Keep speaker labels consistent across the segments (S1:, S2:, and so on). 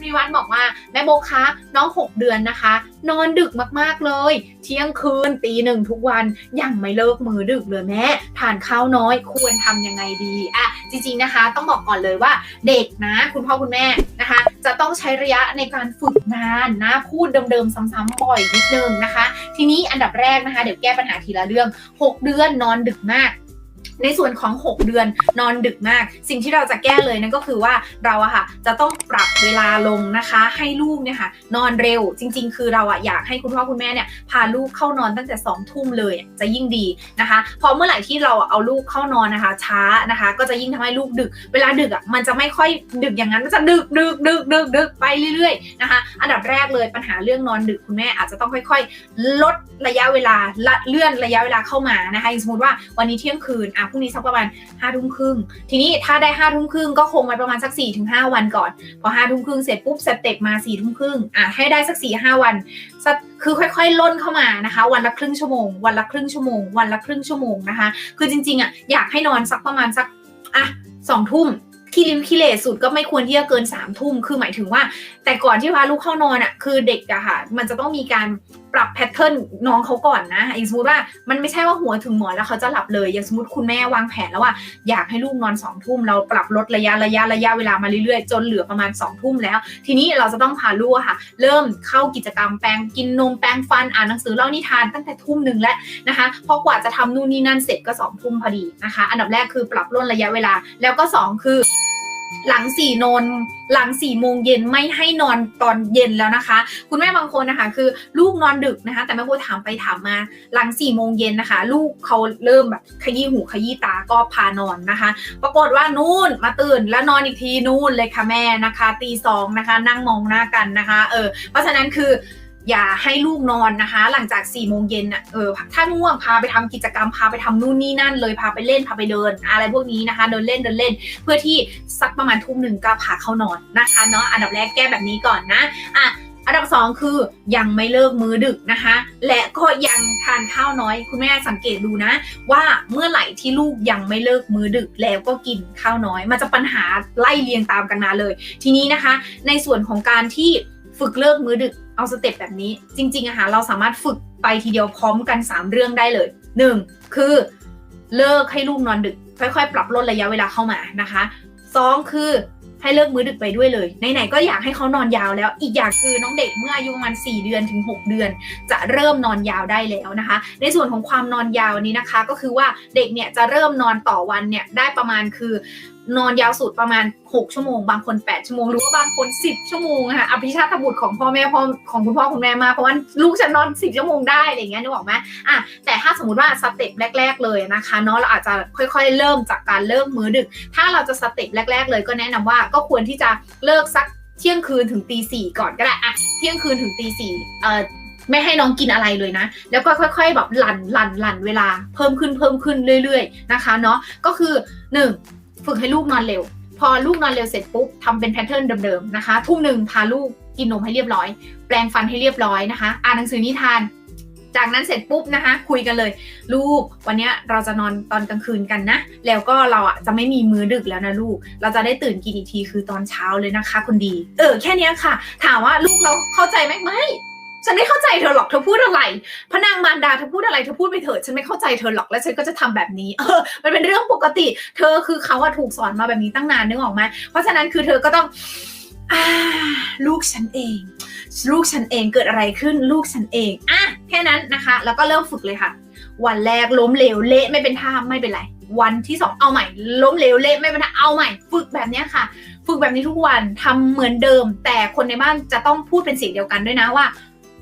S1: คุณวิวัฒน์บอกว่าแม่โบคะน้อง 6 เดือนนะคะ นอนดึกมากๆเลย เที่ยงคืนตีหนึ่งทุกวันยังไม่เลิกมือดึกเลยแม่ทานข้าวน้อยควรทำยังไงดีอะจริงๆนะคะ ต้องบอกก่อนเลยว่าเด็กนะ คุณพ่อคุณแม่นะคะ จะต้องใช้ระยะในการฝึกนานนะพูดเดิมๆซ้ำๆบ่อยนิดนึงนะคะ ทีนี้อันดับแรกนะคะ เดี๋ยวแก้ปัญหาทีละเรื่อง 6 เดือนนอนดึกมาก ในส่วนของ 6 เดือนนอนดึกมาก สิ่งที่เราจะแก้เลยนั่นก็คือว่าเราอะค่ะจะต้องปรับเวลาลงนะคะ ให้ลูกเนี่ยค่ะนอนเร็วจริง ๆ คือเราอะอยากให้คุณพ่อคุณแม่เนี่ยพาลูกเข้านอนตั้งแต่2องทุ่มเลยจะยิ่งดีนะคะเพราะเมื่อไหร่ที่เราเอาลูกเข้านอนนะคะ ช้านะคะ ก็จะยิ่งทำให้ลูกดึก เวลาดึกอะมันจะไม่ค่อยดึกอย่างนั้นมันจะดึกดึกดึกดึกดึกไปเรื่อยๆนะคะ อันดับแรกเลยปัญหาเรื่องนอนดึกคุณแม่อาจจะต้องค่อย ๆ ลดระยะเวลาละเลื่อนระยะเวลาเข้ามานะคะสมมติว่าวันนี้เที่ยงคืนอะพรุ่งนี้สักประมาณห้าทุ่มครึ่งทีนี้ถ้าได้ห้าทุ่มครึ่งก็คงไว้ประมาณสัก4ี่ถึงห้าวันก่อน พอห้าทุ่มครึ่งเสร็จปุ๊บสเต็ปมา4ี่ทุ่มครึ่งอะให้ได้สัก4ี่ห้าวันสักคือค่อยๆล่นเข้ามานะคะ วันละครึ่งชั่วโมง วันละครึ่งชั่วโมง วันละครึ่งชั่วโมงนะคะ คือจริงๆอะอยากให้นอนสักประมาณสักอะสองทุ่มที่ลิ้นขี้เลสสุดก็ไม่ควรที่จะเกิน3ามทุ่ม คือหมายถึงว่า แต่ก่อนที่พาลูกเข้านอนอะ คือเด็กอะค่ะ มันจะต้องมีการปรับแพทเทิร์นน้องเขาก่อนนะอย่างสมมติว่ามันไม่ใช่ว่าหัวถึงหมอนแล้วเขาจะหลับเลย อย่างสมมติคุณแม่วางแผนแล้วว่าอยากให้ลูกนอน2องทุ่มเราปรับลดระยะระยะระยะเวลามาเรื่อยๆ จนเหลือประมาณ2องทุ่มแล้ว ทีนี้เราจะต้องพาลูกค่ะ เริ่มเข้ากิจกรรมแปรงกินนมแปรงฟันอ่านหนังสือเล่านิทานตั้งแต่ทุ่มหนึ่งแล้วนะคะพราะกว่าจะทำนู่นนี่นั่นเสร็จก็สองทุ่มพอดีนะคะ อันดับแรกคือปรับลดระยะเวลาแล้วก็สองคือ หลังสี่นอนหลังสี่โมงเย็นไม่ให้นอนตอนเย็นแล้วนะคะ คุณแม่บางคนนะคะ คือลูกนอนดึกนะคะ แต่แม่โบถามไปถามมา หลังสี่โมงเย็นนะคะ ลูกเขาเริ่มแบบขยี้หูขยี้ตาก็พานอนนะคะ ปรากฏว่านู่นมาตื่นแล้วนอนอีกทีนู่นเลยค่ะแม่นะคะตีสองนะคะ นั่งมองหน้ากันนะคะ เออเพราะฉะนั้นคือ อย่าให้ลูกนอนนะคะ หลังจาก4ี่โมงเย็นอะเออถ้าง่วงพาไปทำกิจกรรมพาไปทำนู่นนี่นั่นเลยพาไปเล่นพาไปเดิน อะไรพวกนี้นะคะ เดินเล่นเดินเล่น เพื่อที่สักประมาณทุ่มหนึ่งก็พาเข้านอนนะคะเนาะอันดับแรกแก้แบบนี้ก่อนนะอะอันดับสองคือยังไม่เลิกมื้อดึกนะคะ และก็ยังทานข้าวน้อย คุณแม่สังเกตดูนะ ว่าเมื่อไหร่ที่ลูกยังไม่เลิกมื้อดึกแล้วก็กินข้าวน้อย มันจะปัญหาไล่เรียงตามกันมาเลย ทีนี้นะคะ ในส่วนของการที่ฝึกเลิกมื้อดึก เอาสเต็ปแบบนี้จริงๆอะค่ะเราสามารถฝึกไปทีเดียวพร้อมกัน 3 เรื่องได้เลย 1. คือเลิกให้ลูกนอนดึก ค่อยๆ ปรับลดระยะเวลาเข้ามานะคะสองคือให้เลิกมื้อดึกไปด้วยเลยไหนๆก็อยากให้เขานอนยาวแล้ว อีกอย่างคือน้องเด็กเมื่ออายุประมาณ4เดือนถึง 6 เดือน จะเริ่มนอนยาวได้แล้วนะคะ ในส่วนของความนอนยาวนี้นะคะ ก็คือว่าเด็กเนี่ยจะเริ่มนอนต่อวันเนี่ยได้ประมาณคือ นอนยาวสุดประมาณ 6 ชั่วโมง บางคน 8 ชั่วโมง หรือว่าบางคน 10 ชั่วโมงอะค่ะอภิชาตบุตรของพ่อแม่พ่อของคุณพ่อคุณแม่มาเพราะว่าลูกฉันนอน 10 ชั่วโมงได้อะไรอย่างเงี้ยนึกออกไหมอะแต่ถ้าสมมติว่าสเต็ปแรก ๆ เลยนะคะเนาะเราอาจจะค่อยๆ เริ่มจากการเลิกมื้อดึก ถ้าเราจะสเต็ปแรก ๆ เลยก็แนะนำว่าก็ควรที่จะเลิกสักเที่ยงคืนถึงตีสี่ก่อนก็ได้อะเที่ยงคืนถึงตีสี่เอ่อไม่ให้น้องกินอะไรเลยนะ แล้วก็ค่อย ๆ แบบหลั่นหลั่นหลั่นเวลาเพิ่มขึ้นเพิ่มขึ้นเรื่อย ๆ นะคะเนาะก็คือ 1. ฝึกให้ลูกนอนเร็ว พอลูกนอนเร็วเสร็จปุ๊บทำเป็นแพทเทิร์นเดิมๆนะคะทุ่มหนึ่งพาลูกกินนมให้เรียบร้อย แปรงฟันให้เรียบร้อยนะคะ อ่านหนังสือนิทาน จากนั้นเสร็จปุ๊บนะคะ คุยกันเลย ลูกวันนี้เราจะนอนตอนกลางคืนกันนะ แล้วก็เราอะจะไม่มีมือดึกแล้วนะลูก เราจะได้ตื่นกินอีกทีคือตอนเช้าเลยนะคะคนดี เออแค่นี้ค่ะ ถามว่าลูกเราเข้าใจไหมไม่ ฉันไม่เข้าใจเธอหรอกเธอพูดอะไรพระนางมารดาเธอพูดอะไรเธอพูดไปเถอะฉันไม่เข้าใจเธอหรอกและฉันก็จะทำแบบนี้เออมันเป็นเรื่องปกติ เธอคือเขาอะถูกสอนมาแบบนี้ตั้งนานนึกออกไหมเพราะฉะนั้นคือเธอก็ต้องอลูกฉันเอง ลูกฉันเองเกิดอะไรขึ้นลูกฉันเองอะแค่นั้นนะคะ แล้วก็เริ่มฝึกเลยค่ะ วันแรกล้มเหลวเละไม่เป็นท่าไม่เป็นไรวันที่สองเอาใหม่ ล้มเหลวเละไม่เป็นท่าเอาใหม่ ฝึกแบบนี้ค่ะ ฝึกแบบนี้ทุกวันทำเหมือนเดิม แต่คนในบ้านจะต้องพูดเป็นเสียงเดียวกันด้วยนะว่า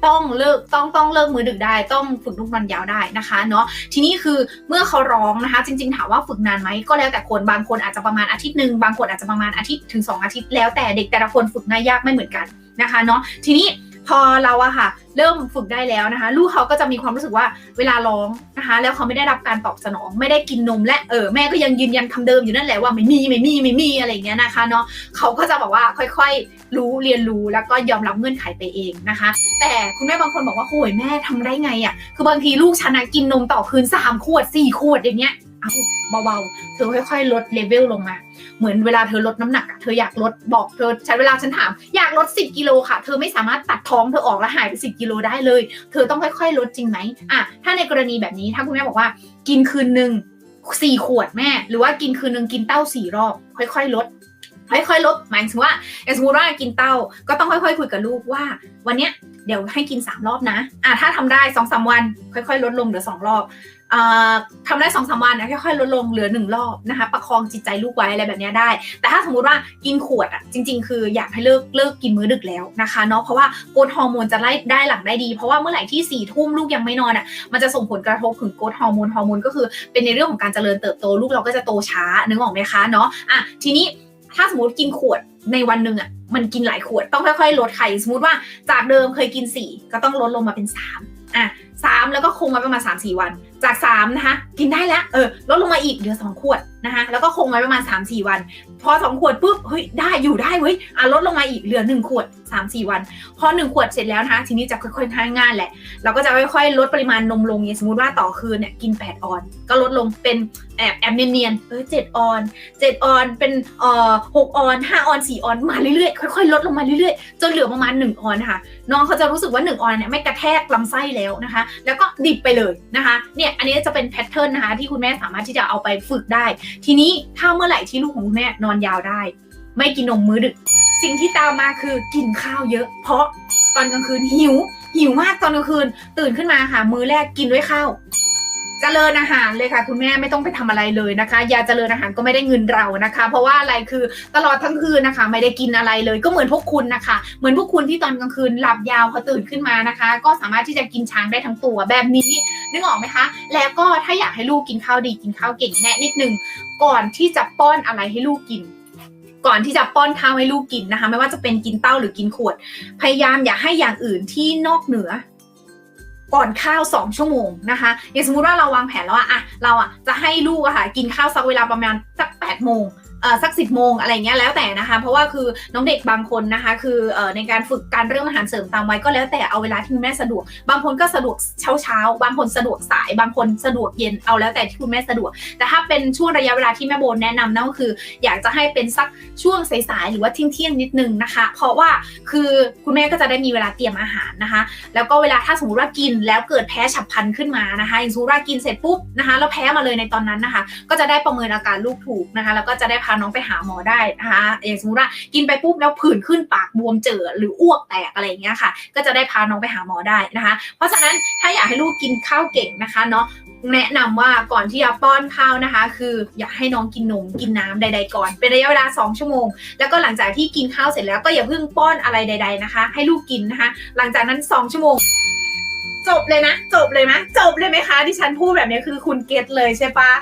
S1: ต้องเลิกต้องต้องเลิกมือดึกได้ ต้องฝึกลูกนอนยาวได้นะคะเนาะทีนี้คือเมื่อเขาร้องนะคะ จริง ๆ ถามว่าฝึกนานไหมก็แล้วแต่คนบางคนอาจจะประมาณอาทิตย์หนึ่งบางคนอาจจะประมาณอาทิตย์ถึง 2 อาทิตย์ แล้วแต่เด็กแต่ละคนฝึกง่ายยากไม่เหมือนกันนะคะเนาะทีนี้ พอเราอะค่ะ เริ่มฝึกได้แล้วนะคะ ลูกเขาก็จะมีความรู้สึกว่าเวลาร้องนะคะ แล้วเขาไม่ได้รับการตอบสนอง ไม่ได้กินนมและเออแม่ก็ยังยืนยันคำเดิมอยู่นั่นแหละว่าไม่มีไม่มีไม่มีอะไรอย่างเงี้ยนะคะเนาะเขาก็จะบอกว่าค่อยๆ รู้เรียนรู้แล้วก็ยอมรับเงื่อนไขไปเองนะคะ แต่คุณแม่บางคนบอกว่าโอ้ยแม่ทำได้ไงอะ่ะคือบางทีลูกฉันนะกินนมต่อคืน3ขวด4ขวดอย่างเงี้ย เอาเบาๆ เธอค่อยๆ ลดเลเวลลงมา เหมือนเวลาเธอลดน้ำหนัก เธออยากลดบอกเธอฉันเวลาฉันถาม อยากลด 10 กิโลค่ะ เธอไม่สามารถตัดท้องเธอออกแล้วหายไป 10 กิโลได้เลย เธอต้องค่อยๆ ลดจริงไหมอะถ้าในกรณีแบบนี้ถ้าคุณแม่บอกว่า กินคืนหนึ่งสี่ขวดแม่ หรือว่ากินคืนหนึ่งกินเต้าสี่รอบ ค่อยๆ ลดค่อยๆลดหมายถึงว่าอย่างสมมติว่ากินเต้าก็ต้องค่อยๆ คุยกับลูกว่า วันเนี้ยเดี๋ยวให้กิน 3 รอบนะอะถ้าทำได้2อสวัน ค่อยๆ ลดลงเหลือ 2 รอบ ทำได้2องสามวันนะค่อยๆลดลงเหลือ1รอบนะคะ ประคองจิตใจลูกไว้อะไรแบบนี้ได้ แต่ถ้าสมมุติว่ากินขวดอะจริง ๆ คืออยากให้เลิกเลิกกินมื้อดึกแล้วนะคะเนาะเพราะว่าโกรทฮอร์โมนจะไล่ได้หลังได้ดี เพราะว่าเมื่อไหร่ที่4ี่ทุ่มลูกยังไม่นอนอะมันจะส่งผลกระทบถึงโกรทฮอร์โมนฮอร์โมนก็คือเป็นในเรื่องของการเจริญเติบโตลูกเราก็จะโตช้านึกออกไหมคะเนาะอะทีนี้ถ้าสมมติกินขวดในวันหนึ่งอะมันกินหลายขวดต้องค่อยๆลดไข่สมมติว่าจากเดิมเคยกิน4ก็ต้องลดลงมาเป็น3อะสามแล้วก็คงไว้ประมาณ3 4วัน จาก3นะคะกินได้แล้วเออลดลงมาอีกเหลือ 2 ขวดนะคะแล้วก็คงไว้ประมาณ 3 4 วัน พอ 2 ขวดปุ๊บเฮ้ยได้อยู่ได้เว้ยอะลดลงมาอีกเหลือ 1 ขวด 3 4 วัน พอ 1 ขวดเสร็จแล้วนะคะทีนี้จะค่อยๆทานง่ายแหละ เราก็จะค่อยๆลดปริมาณนมลงอย่างสมมติว่าต่อคืนเนี่ยกิน 8 ออน ก็ลดลงเป็นแอบแอบเนียนๆเออเจ็ดออน7ออนเป็นเอ่อหกออน5ออน4ออนมาเรื่อยๆค่อยๆ ลดลงมาเรื่อยๆ จนเหลือประมาณ 1 ออนค่ะ น้องเขาจะรู้สึกว่า 1 ออนเนี่ยไม่กระแทกลำไส้แล้วนะคะ แล้วก็ดิบไปเลยนะคะเนี่ยอันนี้จะเป็นแพทเทิร์นนะคะที่คุณแม่สามารถที่จะเอาไปฝึกได้ทีนี้ถ้าเมื่อไหร่ที่ลูกของคุณแม่นอนยาวได้ ไม่กินนมมื้อดึก สิ่งที่ตามมาคือกินข้าวเยอะ เพราะตอนกลางคืนหิวหิวมากตอนกลางคืน ตื่นขึ้นมาค่ะ มื้อแรกกินด้วยข้าว เจริญอาหารเลยค่ะ คุณแม่ไม่ต้องไปทำอะไรเลยนะคะยาเจริญอาหารก็ไม่ได้เงินเรานะคะ เพราะว่าอะไรคือตลอดทั้งคืนนะคะ ไม่ได้กินอะไรเลย ก็เหมือนพวกคุณนะคะ เหมือนพวกคุณที่ตอนกลางคืนหลับยาวพอตื่นขึ้นมานะคะ ก็สามารถที่จะกินช้างได้ทั้งตัวแบบนี้นึกออกไหมคะ แล้วก็ถ้าอยากให้ลูกกินข้าวดีกินข้าวเก่งแนะนิดนึงก่อนที่จะป้อนอะไรให้ลูกกินก่อนที่จะป้อนข้าวให้ลูกกินนะคะ ไม่ว่าจะเป็นกินเต้าหรือกินขวด พยายามอย่าให้อย่างอื่นที่นอกเหนือ ก่อนข้าว 2 ชั่วโมงนะคะอย่างสมมุติว่าเราวางแผนแล้วว่าอะเราอะจะให้ลูกอะค่ะกินข้าวสักเวลาประมาณสัก8โมง สัก10โมงอะไรเงี้ยแล้วแต่นะคะ เพราะว่าคือน้องเด็กบางคนนะคะ คือในการฝึกการเรื่องอาหารเสริมตามวัยก็แล้วแต่เอาเวลาที่คุณแม่สะดวก บางคนก็สะดวกเช้าเช้าบางคนสะดวกสาย บางคนสะดวกเย็นเอาแล้วแต่ที่คุณแม่สะดวก แต่ถ้าเป็นช่วงระยะเวลาที่แม่โบนแนะนำนั่นก็คือ อยากจะให้เป็นสักช่วงสายๆหรือว่าเที่ยงๆนิดนึงนะคะ เพราะว่าคือคุณแม่ก็จะได้มีเวลาเตรียมอาหารนะคะ แล้วก็เวลาถ้าสมมติว่ากินแล้วเกิดแพ้ฉับพลันขึ้นมานะคะอย่างสมมติว่ากินเสร็จปุ๊บนะคะแล้วแพ้มาเลยในตอนนั้นนะคะ ก็จะได้ประเมินอาการลูกถูกนะคะ แล้วก็จะได้พาน้องไปหาหมอได้นะคะอย่างสมมติว่ากินไปปุ๊บแล้วผื่นขึ้นปากบวมเจอหรืออ้วกแตกอะไรอย่างเงี้ยค่ะ ก็จะได้พาน้องไปหาหมอได้นะคะ เพราะฉะนั้นถ้าอยากให้ลูกกินข้าวเก่งนะคะเนาะแนะนำว่าก่อนที่จะป้อนข้าวนะคะ คืออยากให้น้องกินนมกินน้ำใด ๆ ก่อนเป็นระยะเวลา 2 ชั่วโมง แล้วก็หลังจากที่กินข้าวเสร็จแล้วก็อย่าเพิ่งป้อนอะไรใด ๆนะคะ ให้ลูกกินนะคะ หลังจากนั้น 2 ชั่วโมงจบเลยนะ จบเลยไหมจบเลยไหมคะที่ฉันพูดแบบนี้คือคุณเก็ตเลยใช่ปะ